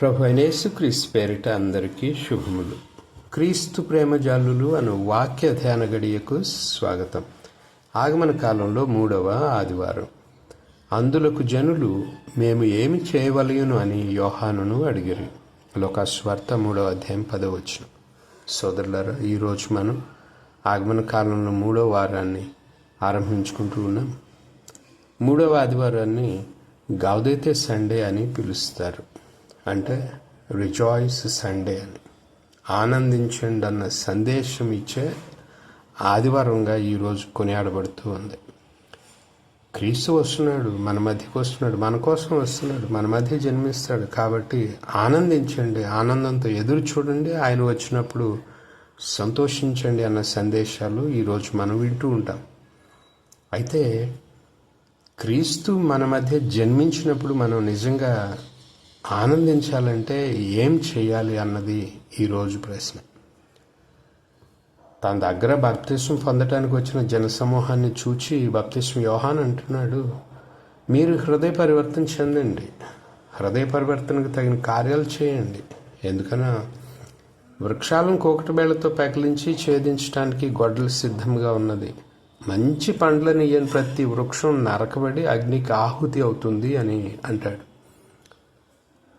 ప్రభు అయినేసు క్రీస్తు పేరిట అందరికీ శుభములు. క్రీస్తు ప్రేమజాలులు అను వాక్య ధ్యాన గడియకు స్వాగతం. ఆగమన కాలంలో మూడవ ఆదివారం. అందులకు జనులు మేము ఏమి చేయవలయును అని యోహానును అడిగిరి. లోకాస్వార్త మూడవ అధ్యాయం పదవచ్చు సోదరులారా ఈరోజు మనం ఆగమన కాలంలో మూడవ వారాన్ని ఆరంభించుకుంటూ ఉన్నాం. మూడవ ఆదివారాన్ని గౌదైతే సండే అని పిలుస్తారు. అంటే రిజాయిస్ సండే అని. ఆనందించండి అన్న సందేశం ఇచ్చే ఆదివారంగా ఈరోజు కొనియాడబడుతూ ఉంది. క్రీస్తు వస్తున్నాడు మన మధ్యకి వస్తున్నాడు మన కోసం వస్తున్నాడు మన మధ్య జన్మిస్తాడు కాబట్టి ఆనందించండి ఆనందంతో ఎదురు చూడండి ఆయన వచ్చినప్పుడు సంతోషించండి అన్న సందేశాలు ఈరోజు మనం వింటూ ఉంటాం. అయితే క్రీస్తు మన మధ్య జన్మించినప్పుడు మనం నిజంగా ఆనందించాలంటే ఏం చేయాలి అన్నది ఈరోజు ప్రశ్న. తన దగ్గర బాప్తిస్వం పొందటానికి వచ్చిన జనసమూహాన్ని చూచి బాప్తిస్వం యోహాన్ అంటున్నాడు మీరు హృదయ పరివర్తన చెందండి. హృదయ పరివర్తనకు తగిన కార్యాలు చేయండి. ఎందుకన్నా వృక్షాలను కోకటి బేళ్ళతో పెకలించి ఛేదించడానికి గొడ్డలు సిద్ధంగా ఉన్నది. మంచి పండ్లను ఇయ్యని ప్రతి వృక్షం నరకబడి అగ్నికి ఆహుతి అవుతుంది అని అంటాడు.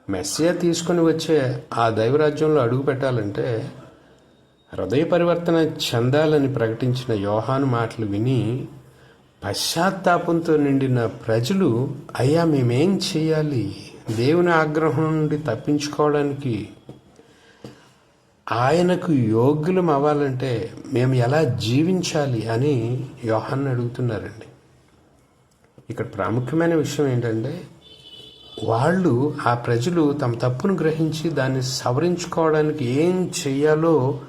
మెస్సే తీసుకొని వచ్చే ఆ దైవరాజ్యంలో అడుగు పెట్టాలంటే హృదయ పరివర్తన చెందాలని ప్రకటించిన యోహాను మాటలు విని పశ్చాత్తాపంతో నిండిన ప్రజలు అయ్యా మేమేం చేయాలి దేవుని ఆగ్రహం నుండి తప్పించుకోవడానికి ఆయనకు యోగ్యులం అవ్వాలంటే మేము ఎలా జీవించాలి? అని యోహాన్ని అడుగుతున్నారండి. ఇక్కడ ప్రాముఖ్యమైన విషయం ఏంటంటే వాళ్ళు ఆ ప్రజలు తమ తప్పును గ్రహించి దాన్ని సవరించుకోవడానికి ఏం చేయాలో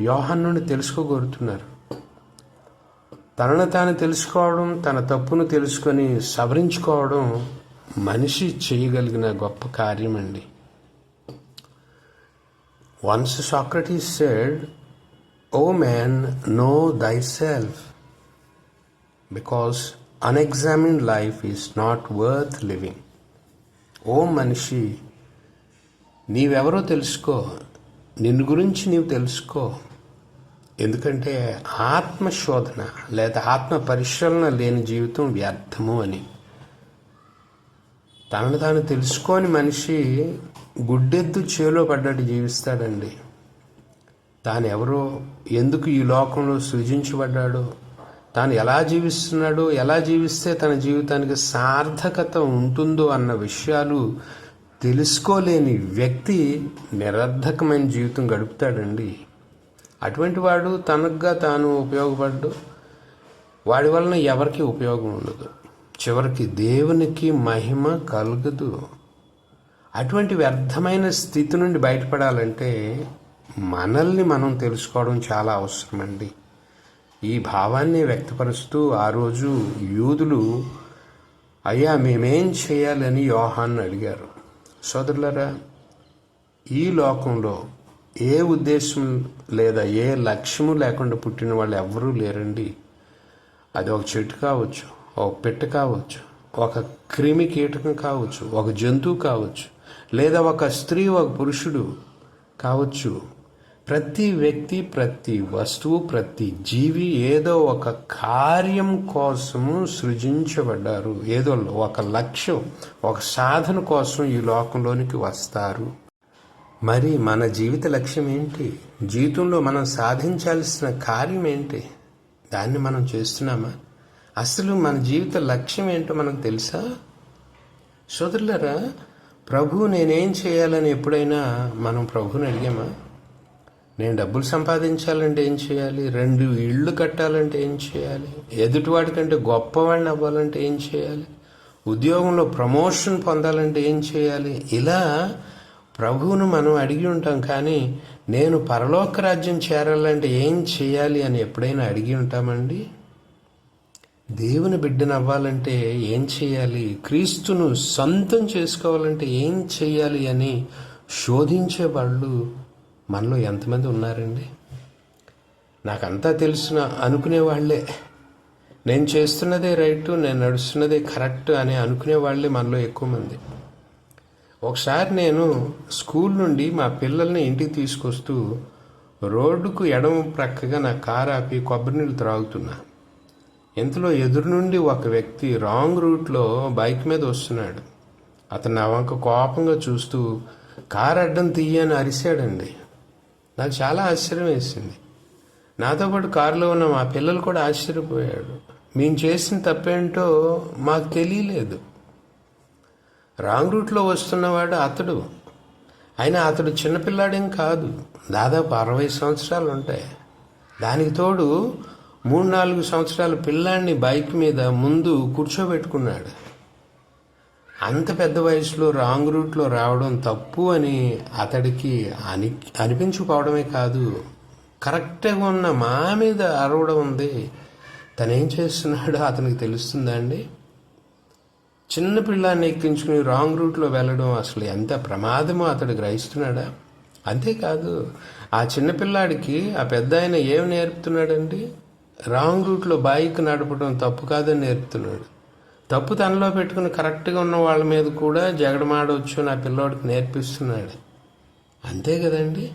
యోహన్నుని నుండి తెలుసుకోగోరుతున్నారు. తనను తాను తెలుసుకోవడం తన తప్పును తెలుసుకొని సవరించుకోవడం మనిషి చేయగలిగిన గొప్ప కార్యం అండి once Socrates said O man know thyself because unexamined life is not worth living ఓ మనిషి నీవెవరో తెలుసుకో నిన్ను గురించి నీవు తెలుసుకో. ఎందుకంటే ఆత్మశోధన లేదా ఆత్మ పరిశీలన లేని జీవితం వ్యర్థము అని. తనను తాను తెలుసుకొని మనిషి గుడ్డెద్దు చేలో పడ్డట్టు జీవిస్తాడండి. తాను ఎవరో ఎందుకు ఈ లోకంలో సృజించబడ్డాడో తాను ఎలా జీవిస్తున్నాడో ఎలా జీవిస్తే తన జీవితానికి సార్థకత ఉంటుందో అన్న విషయాలు తెలుసుకోలేని వ్యక్తి నిరర్ధకమైన జీవితం గడుపుతాడండి. అటువంటి వాడు తనకుగా తాను ఉపయోగపడ్డు. వాడి వలన ఎవరికి ఉపయోగం ఉండదు. చివరికి దేవునికి మహిమ కలగదు. అటువంటి వ్యర్థమైన స్థితి నుండి బయటపడాలంటే మనల్ని మనం తెలుసుకోవడం చాలా అవసరమండి. ఈ భావాన్ని వ్యక్తపరుస్తూ ఆ రోజు యూదులు అయ్యా మేమేం చేయాలని యోహాన్ని అడిగారు. సోదరులరా ఈ లోకంలో ఏ ఉద్దేశం లేదా ఏ లక్ష్యము లేకుండా పుట్టిన వాళ్ళు ఎవ్వరూ లేరండి. అది ఒక చెట్టు కావచ్చు ఒక పెట్ట కావచ్చు ఒక క్రిమి కీటకం కావచ్చు ఒక జంతువు కావచ్చు లేదా ఒక స్త్రీ ఒక పురుషుడు కావచ్చు. ప్రతి వ్యక్తి ప్రతి వస్తువు ప్రతి జీవి ఏదో ఒక కార్యం కోసము సృజించబడ్డారు. ఏదో ఒక లక్ష్యం ఒక సాధన కోసం ఈ లోకంలోనికి వస్తారు. మరి మన జీవిత లక్ష్యం ఏంటి? జీవితంలో మనం సాధించాల్సిన కార్యం ఏంటి? దాన్ని మనం చేస్తున్నామా? అసలు మన జీవిత లక్ష్యం ఏంటో మనకు తెలుసా? సోదరులరా ప్రభు నేనేం చేయాలని ఎప్పుడైనా మనం ప్రభుని అడిగామా? నేను డబ్బులు సంపాదించాలంటే ఏం చేయాలి? రెండు ఇళ్ళు కట్టాలంటే ఏం చేయాలి? ఎదుటివాడి కంటే గొప్పవాడిని అవ్వాలంటే ఏం చేయాలి? ఉద్యోగంలో ప్రమోషన్ పొందాలంటే ఏం చేయాలి? ఇలా ప్రభువును మనం అడిగి ఉంటాం కానీ నేను పరలోక రాజ్యం చేరాలంటే ఏం చేయాలి అని ఎప్పుడైనా అడిగి ఉంటామండి? దేవుని బిడ్డను అవ్వాలంటే ఏం చేయాలి? క్రీస్తును సొంతం చేసుకోవాలంటే ఏం చేయాలి అని శోధించే వాళ్ళు మనలో ఎంతమంది ఉన్నారండి? నాకంతా తెలిసిన అనుకునే వాళ్ళే నేను చేస్తున్నదే రైట్ నేను నడుస్తున్నదే కరెక్ట్ అని అనుకునే వాళ్ళే మనలో ఎక్కువ మంది. ఒకసారి నేను స్కూల్ నుండి మా పిల్లల్ని ఇంటికి తీసుకొస్తూ రోడ్డుకు ఎడమ ప్రక్కగా నా కారు ఆపి కొబ్బరి నీళ్ళు త్రాగుతున్నా. ఇంతలో ఎదురు నుండి ఒక వ్యక్తి రాంగ్ రూట్లో బైక్ మీద వస్తున్నాడు. అతను నా వంక కోపంగా చూస్తూ కారు అడ్డం తీయని అరిశాడండి. నాకు చాలా ఆశ్చర్యం వేసింది. నాతో పాటు కారులో ఉన్న మా పిల్లలు కూడా ఆశ్చర్యపోయాడు మేము చేసిన తప్పేంటో మాకు తెలియలేదు. రాంగ్ రూట్లో వస్తున్నవాడు అతడు. అయినా అతడు చిన్నపిల్లాడేం కాదు. దాదాపు అరవై సంవత్సరాలు ఉంటాయి. దానికి తోడు మూడు నాలుగు సంవత్సరాల పిల్లాడిని బైక్ మీద ముందు కూర్చోబెట్టుకున్నాడు. అంత పెద్ద వయసులో రాంగ్ రూట్లో రావడం తప్పు అని అతడికి అని అనిపించుకోవడమే కాదు కరెక్ట్గా ఉన్న మా మీద అరవడం ఉంది. తనేం చేస్తున్నాడో అతనికి తెలుస్తుందా అండి? చిన్న పిల్లాన్ని ఎక్కించుకుని రాంగ్ రూట్లో వెళ్ళడం అసలు ఎంత ప్రమాదమో అతడు గ్రహిస్తున్నాడా? అంతేకాదు ఆ చిన్నపిల్లాడికి ఆ పెద్ద ఆయన ఏం నేర్పుతున్నాడండి? రాంగ్ రూట్లో బైక్ నడపడం తప్పు కాదని నేర్పుతున్నాడు. తప్పు తనలో పెట్టుకుని కరెక్ట్గా ఉన్న వాళ్ళ మీద కూడా జగడమాడవచ్చు నా పిల్లోడికి నేర్పిస్తున్నాడు. అంతే కదండి?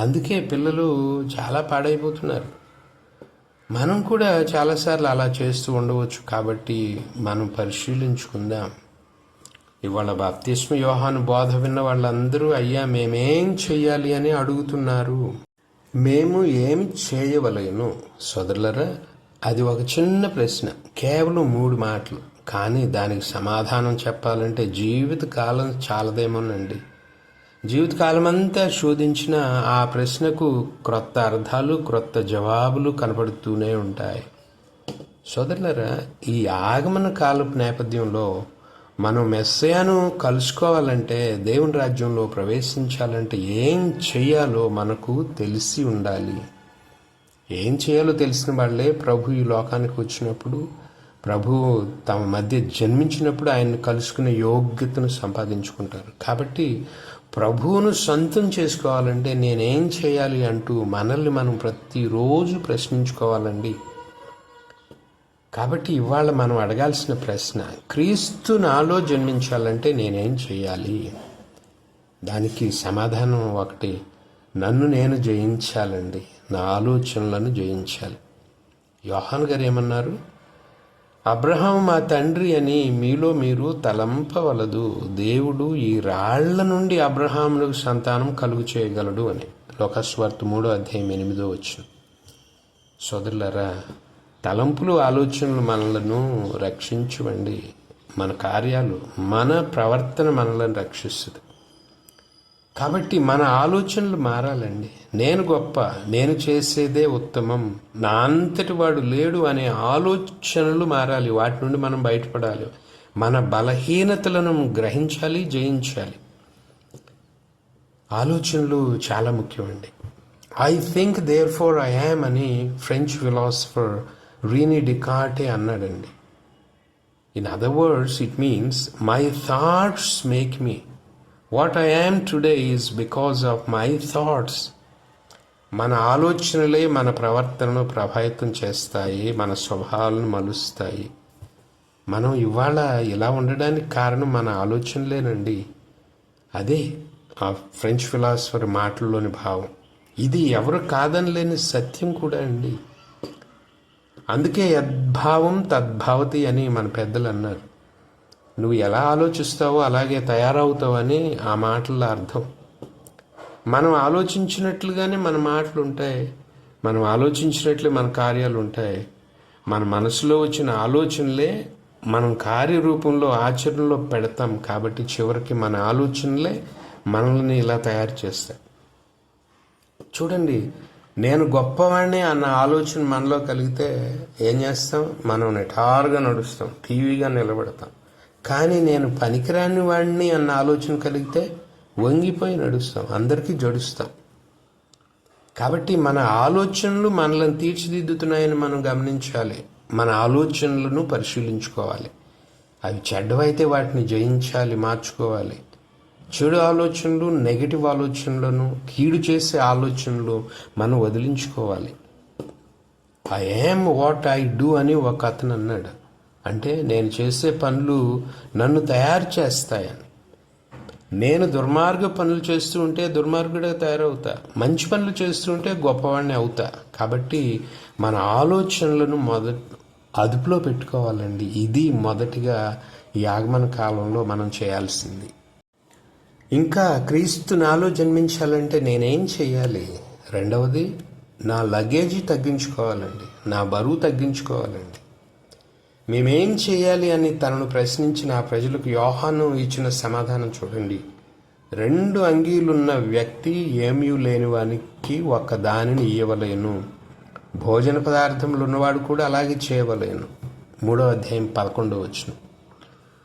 అందుకే పిల్లలు చాలా పాడైపోతున్నారు. మనం కూడా చాలాసార్లు అలా చేస్తూ ఉండవచ్చు కాబట్టి మనం పరిశీలించుకుందాం. ఇవాళ బాప్తిస్మ యోహాను బోధ విన్న వాళ్ళందరూ అయ్యా మేమేం చెయ్యాలి అని అడుగుతున్నారు. మేము ఏమి చేయవలేను. సోదరులరా అది ఒక చిన్న ప్రశ్న కేవలం మూడు మాటలు. కానీ దానికి సమాధానం చెప్పాలంటే జీవితకాలం చాలదేమోనండి. జీవితకాలం అంతా శోధించిన ఆ ప్రశ్నకు క్రొత్త అర్థాలు క్రొత్త జవాబులు కనపడుతూనే ఉంటాయి. సోదరులరా ఈ ఆగమన కాలపు నేపథ్యంలో మనం మెస్సయాను కలుసుకోవాలంటే దేవుని రాజ్యంలో ప్రవేశించాలంటే ఏం చేయాలో మనకు తెలిసి ఉండాలి. ఏం చేయాలో తెలిసిన వాళ్ళే ప్రభు ఈ లోకానికి వచ్చినప్పుడు ప్రభు తమ మధ్య జన్మించినప్పుడు ఆయన్ని కలుసుకునే యోగ్యతను సంపాదించుకుంటారు. కాబట్టి ప్రభువును సొంతం చేసుకోవాలంటే నేనేం చేయాలి అంటూ మనల్ని మనం ప్రతిరోజు ప్రశ్నించుకోవాలండి. కాబట్టి ఇవాళ మనం అడగాల్సిన ప్రశ్న క్రీస్తు నాలో జన్మించాలంటే నేనేం చేయాలి? దానికి సమాధానం ఒకటి నన్ను నేను జయించాలండి. నా ఆలోచనలను జయించాలి. యోహాన్ గారు ఏమన్నారు? అబ్రహాం మా తండ్రి అని మీలో మీరు తలంపవలదు. దేవుడు ఈ రాళ్ళ నుండి అబ్రహాములకు సంతానం కలుగు చేయగలడు అని. లోకస్వార్త మూడో అధ్యాయం ఎనిమిదో వచ్చిన సోదరులరా తలంపులు ఆలోచనలు మనలను రక్షించవండి మన కార్యాలు మన ప్రవర్తన మనలను రక్షిస్తుంది. కాబట్టి మన ఆలోచనలు మారాలండి. నేను గొప్ప నేను చేసేదే ఉత్తమం. నా అంతటి వాడు లేడు అనే ఆలోచనలు మారాలి. వాటి నుండి మనం బయటపడాలి. మన బలహీనతలను గ్రహించాలి జయించాలి. ఆలోచనలు చాలా ముఖ్యమండి. I think therefore I am అని ఫ్రెంచ్ ఫిలాసఫర్ రీని డికాటే అన్నాడండి. In other words it means my thoughts make me what I am today is because of my thoughts మన ఆలోచనలే మన ప్రవర్తనను ప్రభావితం చేస్తాయి మన స్వభావాలను మలుస్తాయి. మనం ఇవాళ ఇలా ఉండడానికి కారణం మన ఆలోచనలేనండి. అదే ఆ ఫ్రెంచ్ ఫిలాసఫర్ మాటల్లోని భావం. ఇది ఎవరు కాదనలేని సత్యం కూడా అండి. అందుకే యద్భావం తద్భావతి అని మన పెద్దలు అన్నారు. నువ్వు ఎలా ఆలోచిస్తావో అలాగే తయారవుతావని ఆ మాటల అర్థం. మనం ఆలోచించినట్లుగానే మన మాటలు ఉంటాయి. మనం ఆలోచించినట్లే మన కార్యాలు ఉంటాయి. మన మనసులో వచ్చిన ఆలోచనలే మనం కార్యరూపంలో ఆచరణలో పెడతాం కాబట్టి చివరికి మన ఆలోచనలే మనల్ని ఇలా తయారు చేస్తాయి. చూడండి నేను గొప్పవాడిని అన్న ఆలోచన మనలో కలిగితే ఏం చేస్తాం? మనం నిటారుగా నడుస్తాం టీవీగా నిలబడతాం. కానీ నేను పనికిరాని వాడిని అన్న ఆలోచన కలిగితే వంగిపోయి నడుస్తాం. అందరికీ జడుస్తాం. కాబట్టి మన ఆలోచనలు మనల్ని తీర్చిదిద్దుతున్నాయని మనం గమనించాలి. మన ఆలోచనలను పరిశీలించుకోవాలి. అవి చెడ్డవైతే వాటిని జయించాలి మార్చుకోవాలి. చెడు ఆలోచనలు నెగిటివ్ ఆలోచనలను కీడు చేసే ఆలోచనలు మనం వదిలించుకోవాలి. I am what I do అని ఒక అతను అన్నాడు. అంటే నేను చేసే పనులు నన్ను తయారు చేస్తాయని. నేను దుర్మార్గ పనులు చేస్తూ ఉంటే దుర్మార్గుడే తయారవుతా. మంచి పనులు చేస్తూ ఉంటే గొప్పవాడిని అవుతా. కాబట్టి మన ఆలోచనలను మొదట అదుపులో పెట్టుకోవాలండి. ఇది మొదటిగా ఈ ఆగమన కాలంలో మనం చేయాల్సింది. ఇంకా క్రీస్తు నాలో జన్మించాలంటే నేనేం చేయాలి రెండవది నా లగేజీ తగ్గించుకోవాలండి. నా బరువు తగ్గించుకోవాలండి. మేమేం చేయాలి అని తనను ప్రశ్నించిన ఆ ప్రజలకు యోహాను ఇచ్చిన సమాధానం చూడండి. రెండు అంగీలున్న వ్యక్తి ఏమీ లేనివానికి ఒక దానిని ఇవ్వలేను భోజన పదార్థములు ఉన్నవాడు కూడా అలాగే చేయవలేను. మూడో అధ్యాయం పదకొండవ వచ్చిన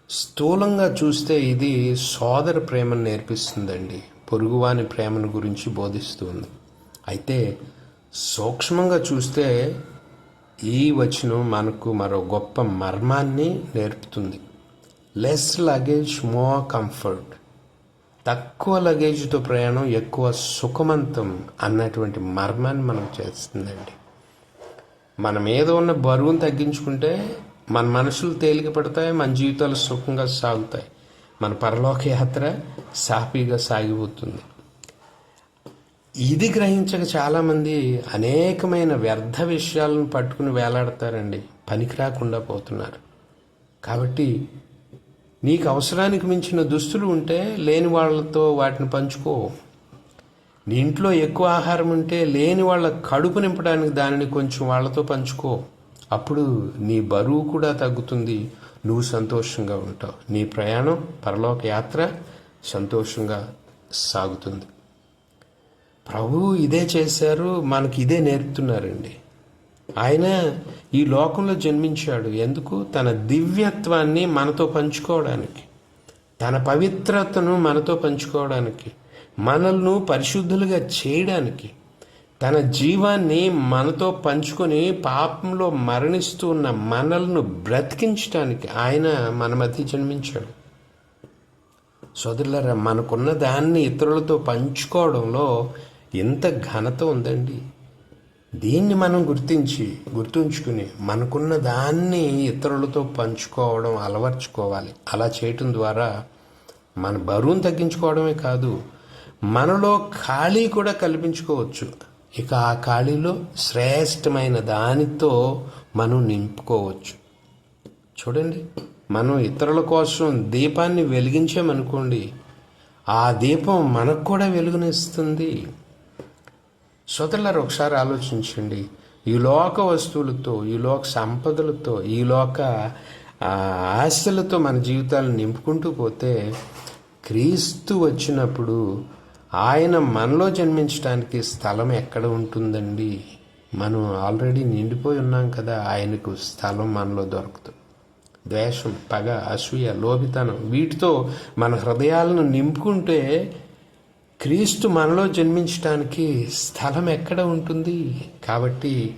స్థూలంగా చూస్తే ఇది సోదర ప్రేమను నేర్పిస్తుందండి. పొరుగువాని ప్రేమను గురించి బోధిస్తుంది. అయితే సూక్ష్మంగా చూస్తే ఈ వచనం మనకు మరో గొప్ప మర్మాన్ని నేర్పుతుంది. లెస్ లగేజ్ మో కంఫర్ట్ తక్కువ లగేజ్తో ప్రయాణం ఎక్కువ సుఖమంతం అన్నటువంటి మర్మాన్ని మనం చేస్తుందండి. మన మీద ఉన్న బరువును తగ్గించుకుంటే మన మనసులు తేలిక పడతాయి మన జీవితాలు సుఖంగా సాగుతాయి. మన పరలోక యాత్ర సాఫీగా సాగిపోతుంది. ఇది గ్రహించక చాలామంది అనేకమైన వ్యర్థ విషయాలను పట్టుకుని వేలాడతారండి. పనికి రాకుండా పోతున్నారు. కాబట్టి నీకు అవసరానికి మించిన దుస్తులు ఉంటే లేని వాళ్ళతో వాటిని పంచుకో. నీ ఇంట్లో ఎక్కువ ఆహారం ఉంటే లేని వాళ్ళ కడుపు నింపడానికి దానిని కొంచెం వాళ్ళతో పంచుకో. అప్పుడు నీ బరువు కూడా తగ్గుతుంది. నువ్వు సంతోషంగా ఉంటావు. నీ ప్రయాణం పరలోక యాత్ర సంతోషంగా సాగుతుంది. ప్రభువు ఇదే చేశారు మనకి ఇదే నేర్పుతున్నారండి. ఆయన ఈ లోకంలో జన్మించాడు. ఎందుకు? తన దివ్యత్వాన్ని మనతో పంచుకోవడానికి. తన పవిత్రతను మనతో పంచుకోవడానికి. మనల్ని పరిశుద్ధులుగా చేయడానికి. తన జీవాన్ని మనతో పంచుకొని పాపంలో మరణిస్తూ ఉన్న మనల్ని బ్రతికించడానికి ఆయన మన మధ్య జన్మించాడు. సోదరులరా మనకున్న దాన్ని ఇతరులతో పంచుకోవడంలో ఎంత ఘనత ఉందండి. దీన్ని మనం గుర్తించి గుర్తుంచుకుని మనకున్న దాన్ని ఇతరులతో పంచుకోవడం అలవర్చుకోవాలి. అలా చేయటం ద్వారా మన బరువును తగ్గించుకోవడమే కాదు మనలో ఖాళీ కూడా కల్పించుకోవచ్చు. ఇక ఆ ఖాళీలో శ్రేష్టమైన దానితో మనం నింపుకోవచ్చు. చూడండి మనం ఇతరుల కోసం దీపాన్ని వెలిగించామనుకోండి ఆ దీపం మనకు కూడా వెలుగునిస్తుంది. సోదరులారు ఒకసారి ఆలోచించండి. ఈ లోక వస్తువులతో ఈ లోక సంపదలతో ఈ లోక ఆశలతో మన జీవితాలను నింపుకుంటూ పోతే క్రీస్తు వచ్చినప్పుడు ఆయన మనలో జన్మించడానికి స్థలం ఎక్కడ ఉంటుందండి? మనం ఆల్రెడీ నిండిపోయి ఉన్నాం కదా ఆయనకు స్థలం మనలో దొరుకుతుంది. ద్వేషం పగ అసూయ లోభితనం వీటితో మన హృదయాలను నింపుకుంటే క్రీస్తు మనలో జన్మించడానికి స్థలం ఎక్కడ ఉంటుంది? కాబట్టి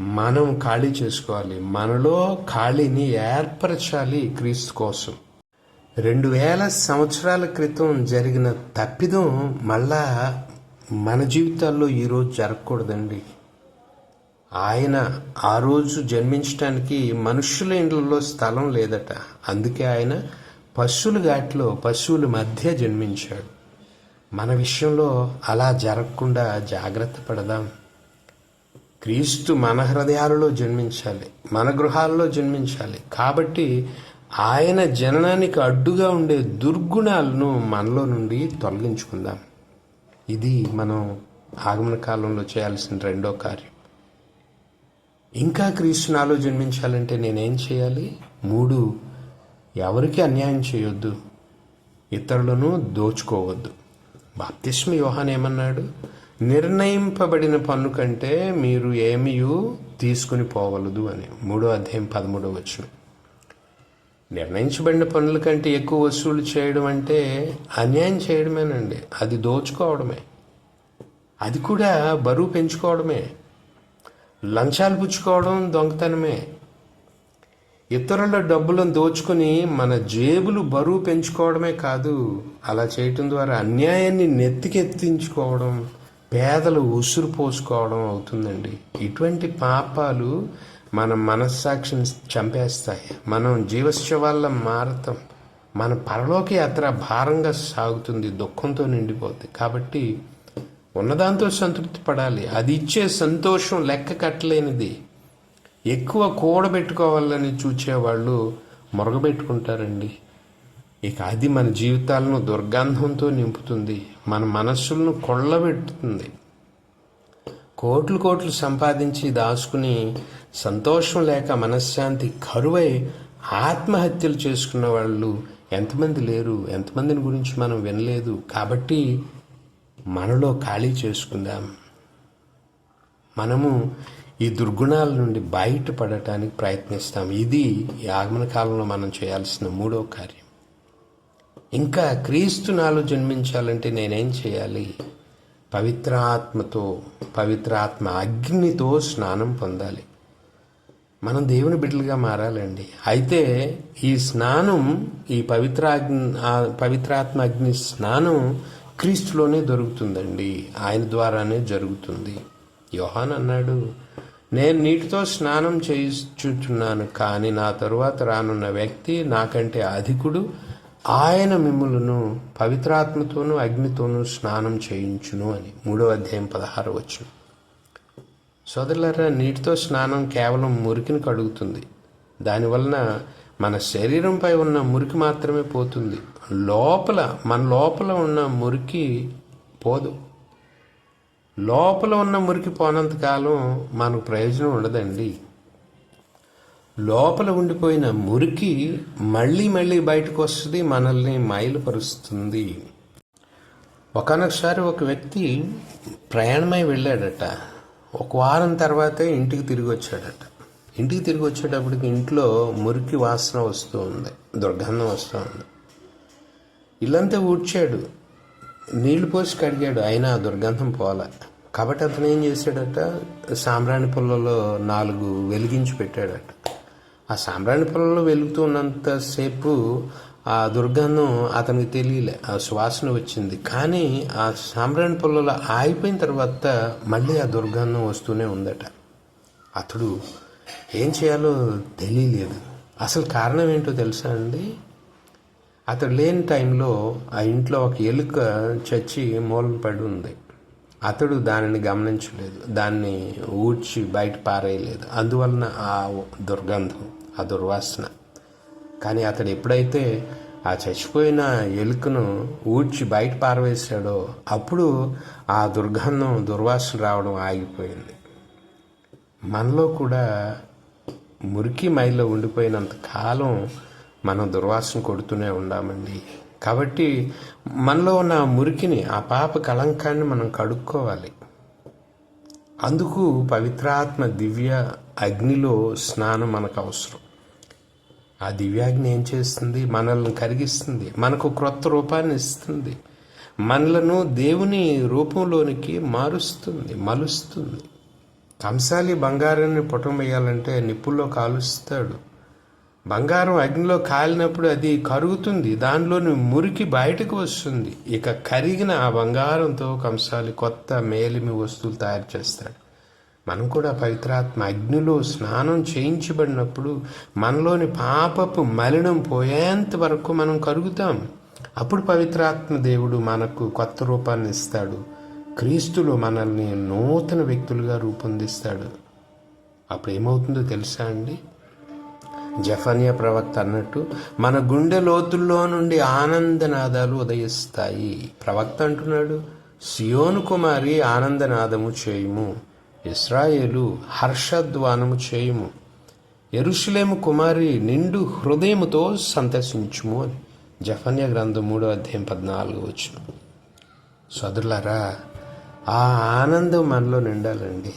మనం ఖాళీ చేసుకోవాలి. మనలో ఖాళీని ఏర్పరచాలి క్రీస్తు కోసం. రెండు వేల సంవత్సరాల క్రితం జరిగిన తప్పిదం మళ్ళా మన జీవితాల్లో ఈరోజు జరగకూడదండి. ఆయన ఆ రోజు జన్మించడానికి మనుషుల ఇండ్లలో స్థలం లేదట. అందుకే ఆయన పశువుల ఘాట్లో పశువుల మధ్య జన్మించాడు. మన విషయంలో అలా జరగకుండా జాగ్రత్త పడదాం. క్రీస్తు మన హృదయాలలో జన్మించాలి మన గృహాల్లో జన్మించాలి. కాబట్టి ఆయన జననానికి అడ్డుగా ఉండే దుర్గుణాలను మనలో నుండి తొలగించుకుందాం. ఇది మనం ఆగమన కాలంలో చేయాల్సిన రెండో కార్యం. ఇంకా క్రీస్తు నాలో జన్మించాలంటే నేనేం చేయాలి? మూడు ఎవరికి అన్యాయం చేయొద్దు ఇతరులను దోచుకోవద్దు. బాప్తిస్మ యోహాన్ ఏమన్నాడు? నిర్ణయింపబడిన పన్ను కంటే మీరు ఏమియూ తీసుకుని పోవలదు అని. మూడో అధ్యాయం పదమూడో వచ్చిన నిర్ణయించబడిన పనుల కంటే ఎక్కువ వసూలు చేయడం అంటే అన్యాయం చేయడమేనండి. అది దోచుకోవడమే. అది కూడా బరువు పెంచుకోవడమే. లంచాలు పుచ్చుకోవడం దొంగతనమే. ఇతరుల డబ్బులను దోచుకొని మన జేబులు బరువు పెంచుకోవడమే కాదు అలా చేయటం ద్వారా అన్యాయాన్ని నెత్తికెత్తించుకోవడం పేదలు ఉసురు పోసుకోవడం అవుతుందండి. ఇటువంటి పాపాలు మన మనస్సాక్షిని చంపేస్తాయి. మనం జీవశవాళ్ళ మారతాం. మన పరలోక యాత్ర భారంగా సాగుతుంది దుఃఖంతో నిండిపోతుంది కాబట్టి ఉన్నదాంతో సంతృప్తి పడాలి. అది ఇచ్చే సంతోషం లెక్క కట్టలేనిది. ఎక్కువ కూడబెట్టుకోవాలని చూచేవాళ్ళు మొరగబెట్టుకుంటారండి. ఇక అది మన జీవితాలను దుర్గంధంతో నింపుతుంది. మన మనస్సులను కొళ్ళబెట్టుతుంది కోట్లు కోట్లు సంపాదించి దాచుకుని సంతోషం లేక మనశ్శాంతి కరువై ఆత్మహత్యలు చేసుకున్న వాళ్ళు ఎంతమంది లేరు ఎంతమందిని గురించి మనం వినలేదు. కాబట్టి మనలో ఖాళీ చేసుకుందాం. మనము ఈ దుర్గుణాల నుండి బయటపడటానికి ప్రయత్నిస్తాం. ఇది ఈ ఆగమన కాలంలో మనం చేయాల్సిన మూడో కార్యం. ఇంకా క్రీస్తు నాలో జన్మించాలంటే నేనేం చేయాలి? పవిత్రాత్మతో పవిత్రాత్మ అగ్నితో స్నానం పొందాలి. మనం దేవుని బిడ్డలుగా మారాలండి. అయితే ఈ స్నానం ఈ పవిత్ర అగ్ని పవిత్రాత్మ అగ్ని స్నానం క్రీస్తులోనే దొరుకుతుందండి. ఆయన ద్వారానే జరుగుతుంది. యోహాన్ అన్నాడు నేను నీటితో స్నానం చేయించుచున్నాను కానీ నా తరువాత రానున్న వ్యక్తి నాకంటే అధికుడు. ఆయన మిమ్ములను పవిత్రాత్మతోనూ అగ్నితోనూ స్నానం చేయించును అని మూడో అధ్యాయం పదహారు వచ్చును సోదరులారా నీటితో స్నానం కేవలం మురికిని కడుగుతుంది. దానివలన మన శరీరంపై ఉన్న మురికి మాత్రమే పోతుంది. లోపల మన లోపల ఉన్న మురికి పోదు. లోపల ఉన్న మురికి పోనంతకాలం మనకు ప్రయోజనం ఉండదండి. లోపల ఉండిపోయిన మురికి మళ్ళీ మళ్ళీ బయటకు వస్తుంది మనల్ని మైలుపరుస్తుంది. ఒకనొకసారి ఒక వ్యక్తి ప్రయాణమై వెళ్ళాడట. ఒక వారం తర్వాతే ఇంటికి తిరిగి వచ్చాడట. ఇంటికి తిరిగి వచ్చేటప్పటికి ఇంట్లో మురికి వాసన వస్తూ ఉంది దుర్గంధం వస్తూ ఉంది. ఇల్లంతా ఊడ్చాడు. నీళ్ళు పోసి కడిగాడు. అయినా ఆ దుర్గంధం పోలే. కాబట్టి అతను ఏం చేశాడట? సాంబ్రాణి పుల్లలో నాలుగు వెలిగించి పెట్టాడట. ఆ సాంబ్రాణి పుల్లలో వెలుగుతూ ఉన్నంతసేపు ఆ దుర్గంధం అతనికి తెలియలే. ఆ సువాసన వచ్చింది. కానీ ఆ సాంబ్రాణి పుల్లలో ఆగిపోయిన తర్వాత మళ్ళీ ఆ దుర్గంధం వస్తూనే ఉందట. అతడు ఏం చేయాలో తెలియలేదు. అసలు కారణం ఏంటో తెలుసా అండి? అతడు లేని టైంలో ఆ ఇంట్లో ఒక ఎలుక చచ్చి మూలన పడి ఉంది. అతడు దానిని గమనించలేదు దాన్ని ఊడ్చి బయట పారేయలేదు. అందువలన ఆ దుర్గంధం ఆ దుర్వాసన. కానీ అతడు ఎప్పుడైతే ఆ చచ్చిపోయిన ఎలుకను ఊడ్చి బయట పారవేశాడో అప్పుడు ఆ దుర్గంధం దుర్వాసన రావడం ఆగిపోయింది. మనలో కూడా మురికి మైలో ఉండిపోయినంత కాలం మనం దుర్వాసన కొడుతూనే ఉండామండి. కాబట్టి మనలో ఉన్న మురికిని ఆ పాప కళంకాన్ని మనం కడుక్కోవాలి. అందుకు పవిత్రాత్మ దివ్య అగ్నిలో స్నానం మనకు అవసరం. ఆ దివ్యాగ్ని ఏం చేస్తుంది? మనల్ని కరిగిస్తుంది. మనకు క్రొత్త రూపాన్ని ఇస్తుంది. మనలను దేవుని రూపంలోనికి మారుస్తుంది మలుస్తుంది. కంసాలి బంగారాన్ని పుటం వేయాలంటే నిప్పుల్లో కాలుస్తాడు. బంగారం అగ్నిలో కాలినప్పుడు అది కరుగుతుంది. దానిలోని మురికి బయటకు వస్తుంది. ఇక కరిగిన ఆ బంగారంతో కంసాలి కొత్త మేలిమి వస్తువులు తయారు చేస్తాడు. మనం కూడా పవిత్రాత్మ అగ్నిలో స్నానం చేయించబడినప్పుడు మనలోని పాపపు మలినం పోయేంత వరకు మనం కరుగుతాం. అప్పుడు పవిత్రాత్మ దేవుడు మనకు కొత్త రూపాన్ని ఇస్తాడు. క్రీస్తులో మనల్ని నూతన వ్యక్తులుగా రూపొందిస్తాడు. అప్పుడు ఏమవుతుందో తెలుసా అండి? జఫనియా ప్రవక్త అన్నట్టు మన గుండె లోతుల్లో నుండి ఆనందనాదాలు ఉదయిస్తాయి. ప్రవక్త అంటున్నాడు సియోను కుమారి ఆనందనాదము చేయుము ఇస్రాయేలు హర్షధ్వానము చేయుము ఎరుషులేము కుమారి నిండు హృదయముతో సంతసించుము అని. జఫన్య గ్రంథం మూడో అధ్యాయం పద్నాలుగు వచ్చిన సోదరులారా ఆ ఆనందం మనలో నిండాలండి.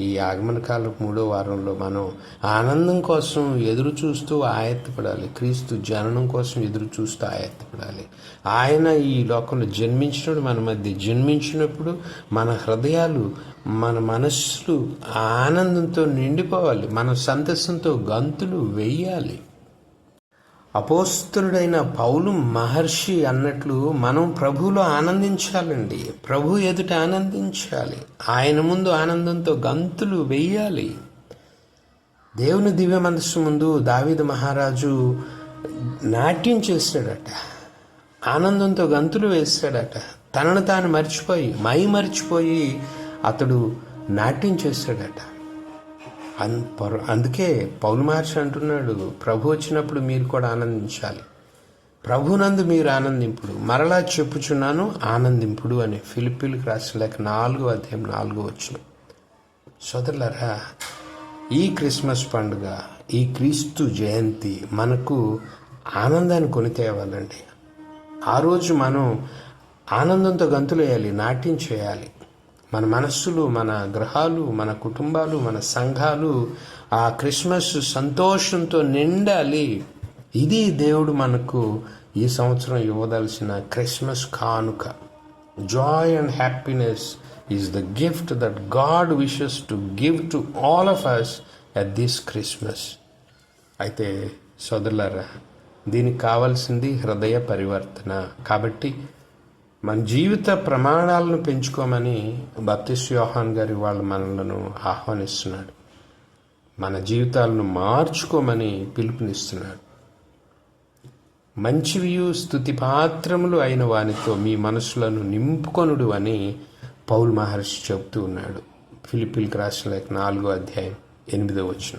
ఈ ఆగమన మూడో వారంలో మనం ఆనందం కోసం ఎదురు చూస్తూ ఆయత్తపడాలి క్రీస్తు జననం కోసం ఎదురు చూస్తూ ఆయత్తపడాలి ఆయన ఈ లోకంలో జన్మించినప్పుడు మన మధ్య జన్మించినప్పుడు మన హృదయాలు మన మనస్సులు ఆనందంతో నిండిపోవాలి. మన సంతసంతో గంతులు వెయ్యాలి అపోస్తుడైన పౌలు మహర్షి అన్నట్లు మనం ప్రభువులో ఆనందించాలండి. ప్రభు ఎదుట ఆనందించాలి. ఆయన ముందు ఆనందంతో గంతులు వెయ్యాలి దేవుని దివ్య మనస్సు ముందు దావిద మహారాజు నాట్యం చేశాడట. ఆనందంతో గంతులు వేస్తాడట తనను తాను మర్చిపోయి మై మర్చిపోయి అతడు నాట్యం చేశాడట. అందుకే పౌలు మహర్షి అంటున్నాడు ప్రభు వచ్చినప్పుడు మీరు కూడా ఆనందించాలి. ప్రభునందు మీరు ఆనందింపుడు. మరలా చెప్పుచున్నాను ఆనందింపుడు అని ఫిలిపిలకు రాసిన లేక నాలుగో అధ్యాయం నాలుగో వచ్చిన సోదరులరా ఈ క్రిస్మస్ పండుగ ఈ క్రీస్తు జయంతి మనకు ఆనందాన్ని కొని తేవాలండి. ఆ రోజు మనం ఆనందంతో గంతులు వేయాలి నాట్యం చేయాలి. మన మనస్సులు మన గ్రహాలు మన కుటుంబాలు మన సంఘాలు ఆ క్రిస్మస్ సంతోషంతో నిండాలి. ఇది దేవుడు మనకు ఈ సంవత్సరం ఇవ్వదలసిన క్రిస్మస్ కానుక. Joy and happiness is the gift that God wishes to give to all of us at this Christmas అయితే సోదరులారా దీనికి కావాల్సింది హృదయ పరివర్తన. కాబట్టి మన జీవిత ప్రమాణాలను పెంచుకోమని బప్తిస్ యోహాన్ గారి వాళ్ళు మనలను ఆహ్వానిస్తున్నాడు. మన జీవితాలను మార్చుకోమని పిలుపునిస్తున్నాడు. మంచివియు స్థుతి పాత్రములు అయిన వానితో మీ మనసులను నింపుకొనుడు అని పౌల్ మహర్షి చెబుతూ ఉన్నాడు. ఫిలిపిల్కి రాసిన లేక నాలుగో అధ్యాయం ఎనిమిదో వచ్చిన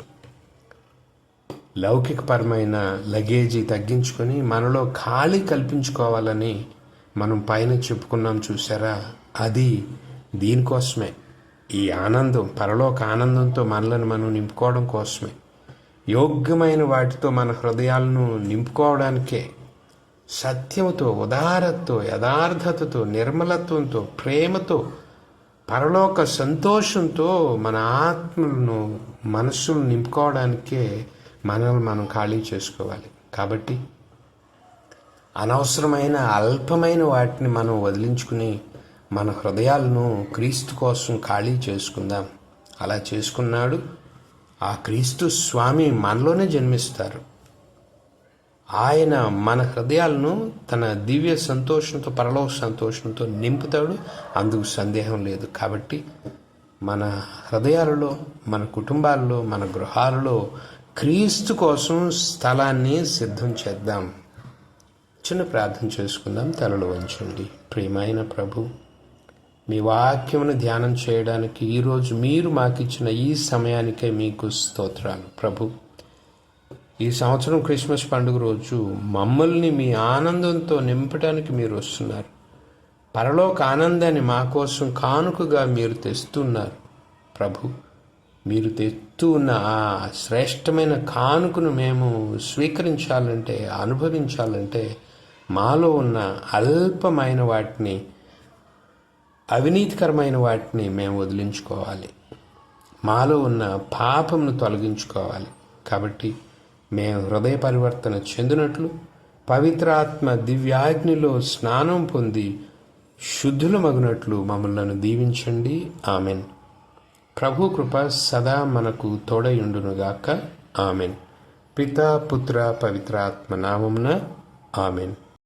లౌకికపరమైన లగేజీ తగ్గించుకొని మనలో ఖాళీ కల్పించుకోవాలని మనం పైన చెప్పుకున్నాం చూసారా? అది దీనికోసమే. ఈ ఆనందం పరలోక ఆనందంతో మనలను మనం నింపుకోవడం కోసమే. యోగ్యమైన వాటితో మన హృదయాలను నింపుకోవడానికే సత్యముతో ఉదారతతో యథార్థతతో నిర్మలత్వంతో ప్రేమతో పరలోక సంతోషంతో మన ఆత్మలను మనస్సును నింపుకోవడానికే మనల్ని మనం ఖాళీ చేసుకోవాలి. కాబట్టి అనవసరమైన అల్పమైన వాటిని మనం వదిలించుకుని మన హృదయాలను క్రీస్తు కోసం ఖాళీ చేసుకుందాం. అలా చేసుకున్నాడు. ఆ క్రీస్తు స్వామి మనలోనే జన్మిస్తారు. ఆయన మన హృదయాలను తన దివ్య సంతోషంతో పరలోక సంతోషంతో నింపుతాడు. అందుకు సందేహం లేదు. కాబట్టి మన హృదయాలలో మన కుటుంబాల్లో మన గృహాలలో క్రీస్తు కోసం స్థలాన్ని సిద్ధం చేద్దాం. చిన్న ప్రార్థన చేసుకుందాం. తలలు వంచండి. ప్రియమైన ప్రభు మీ వాక్యమును ధ్యానం చేయడానికి ఈరోజు మీరు మాకిచ్చిన ఈ సమయానికే మీకు స్తోత్రాలు. ప్రభు ఈ సంవత్సరం క్రిస్మస్ పండుగ రోజు మమ్మల్ని మీ ఆనందంతో నింపడానికి మీరు వస్తున్నారు. పరలోక ఆనందాన్ని మా కోసం కానుకగా మీరు తెస్తున్నారు. ప్రభు మీరు తెస్తూ ఉన్న ఆ శ్రేష్టమైన కానుకను మేము స్వీకరించాలంటే అనుభవించాలంటే మాలో ఉన్న అల్పమైన వాటిని అవినీతికరమైన వాటిని మేము వదిలించుకోవాలి. మాలో ఉన్న పాపంను తొలగించుకోవాలి. కాబట్టి మేము హృదయ పరివర్తన చెందినట్లు పవిత్రాత్మ దివ్యాగ్నిలో స్నానం పొంది శుద్ధులు మగునట్లు మమ్మల్ని దీవించండి. ఆమెన్. ప్రభు కృప సదా మనకు తోడయుండునుగాక. ఆమెన్. పితా పుత్ర పవిత్రాత్మ నామమున ఆమెన్.